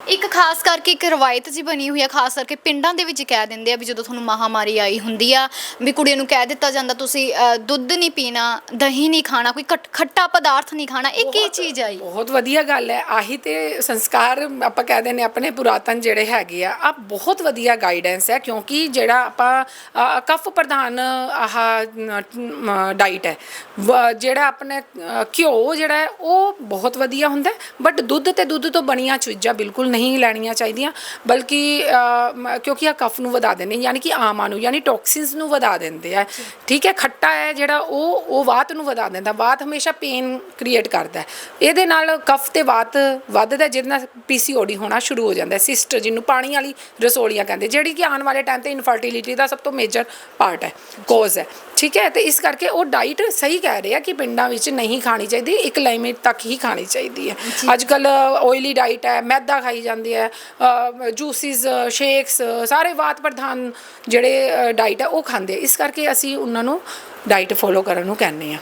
ਇੱਕ ਖਾਸ ਕਰਕੇ ਇੱਕ ਰਵਾਇਤ ਜੀ ਬਣੀ ਹੋਈ ਆ ਖਾਸ ਕਰਕੇ ਪਿੰਡਾਂ ਦੇ ਵਿੱਚ ਕਹਿ ਦਿੰਦੇ ਆ ਵੀ ਜਦੋਂ ਤੁਹਾਨੂੰ ਮਹਾਮਾਰੀ ਆਈ ਹੁੰਦੀ ਆ ਵੀ ਕੁੜੀਆਂ ਨੂੰ ਕਹਿ ਦਿੱਤਾ ਜਾਂਦਾ ਤੁਸੀਂ ਅ, ਦੁੱਧ ਨਹੀਂ ਪੀਣਾ ਦਹੀਂ ਨਹੀਂ ਖਾਣਾ ਕੋਈ ਖੱਟ- ਖੱਟਾ ਪਦਾਰਥ ਨਹੀਂ ਖਾਣਾ ਇਹ ਕੀ ਚੀਜ਼ ਆਈ? ਬਹੁਤ ਵਧੀਆ ਗੱਲ ਹੈ। ਆਹੀ ਤੇ ਸੰਸਕਾਰ ਆਪਾਂ ਕਹਿੰਦੇ ਨੇ ਆਪਣੇ ਪੁਰਾਤਨ ਜਿਹੜੇ ਹੈਗੇ ਆ ਆ ਬਹੁਤ ਵਧੀਆ ਗਾਈਡੈਂਸ ਹੈ ਕਿਉਂਕਿ ਜਿਹੜਾ ਆਪਾਂ ਅ, ਕਫ ਪ੍ਰਧਾਨ ਆਹ ਡਾਈਟ ਹੈ। ਵ- ਜਿਹੜਾ ਆਪਣੇ ਅ, ਘਿਓ ਜਿਹੜਾ ਹੈ ਉਹ ਬਹੁਤ ਵਧੀਆ ਹੁੰਦਾ ਬਟ ਦੁੱਧ ਤੇ ਦੁੱਧ ਤੋਂ ਬਣੀਆਂ ਚੀਜ਼ਾਂ ਬਿਲਕੁਲ ਨਹੀਂ ਲੈਣੀਆਂ ਚਾਹੀਦੀਆਂ ਬਲਕਿ ਕਿਉਂਕਿ ਆ ਕਫ ਨੂੰ ਵਧਾ ਦਿੰਦੇ ਯਾਨੀ ਕਿ ਆਮਾਂ ਨੂੰ ਯਾਨੀ ਟੌਕਸਿਨਸ ਨੂੰ ਵਧਾ ਦਿੰਦੇ ਆ। ਠੀਕ ਹੈ ਖੱਟਾ ਹੈ ਜਿਹੜਾ ਉਹ ਉਹ ਵਾਤ ਨੂੰ ਵਧਾ ਦਿੰਦਾ ਵਾਤ ਹਮੇਸ਼ਾ ਪੇਨ ਕ੍ਰੀਏਟ ਕਰਦਾ ਹੈ। ਇਹਦੇ ਨਾਲ ਕਫ ਤੇ ਵਾਤ ਵੱਧਦਾ ਜਿਹਦੇ ਨਾਲ ਪੀਸੀਓਡੀ ਹੋਣਾ ਸ਼ੁਰੂ ਹੋ ਜਾਂਦਾ ਸਿਸਟ ਜਿਹਨੂੰ ਪਾਣੀ ਵਾਲੀ ਰਸੋਲੀਆਂ ਕਹਿੰਦੇ ਜਿਹੜੀ ਕਿ ਆਉਣ ਵਾਲੇ ਟਾਈਮ ਤੇ ਇਨਫਰਟੀਲਿਟੀ ਦਾ ਸਭ ਤੋਂ ਮੇਜਰ ਪਾਰਟ ਹੈ ਕੋਜ਼ ਹੈ। ਠੀਕ ਹੈ ਤੇ ਇਸ ਕਰਕੇ ਉਹ ਡਾਈਟ ਸਹੀ ਕਹਿ ਰਹੇ ਆ ਕਿ ਪਿੰਡਾਂ ਵਿੱਚ ਨਹੀਂ ਖਾਣੀ ਚਾਹੀਦੀ ਇੱਕ ਲਿਮਿਟ ਤੱਕ ਹੀ ਖਾਣੀ ਚਾਹੀਦੀ ਹੈ। ਅੱਜ ਕੱਲ ਆਇਲੀ ਡਾਈਟ ਹੈ ਮੈਦਾ ਖਾਈ ਜਾਂਦੀ ਹੈ ਜੂਸਿਸ ਸ਼ੇਕਸ ਸਾਰੇ ਵਾਤ ਪ੍ਰਧਾਨ ਜਿਹੜੇ ਡਾਈਟ ਆ, ਉਹ ਖਾਂਦੇ ਇਸ ਕਰਕੇ ਅਸੀਂ ਉਹਨਾਂ ਨੂੰ ਡਾਈਟ ਫੋਲੋ ਕਰਨ ਨੂੰ ਕਹਿੰਦੇ ਆ।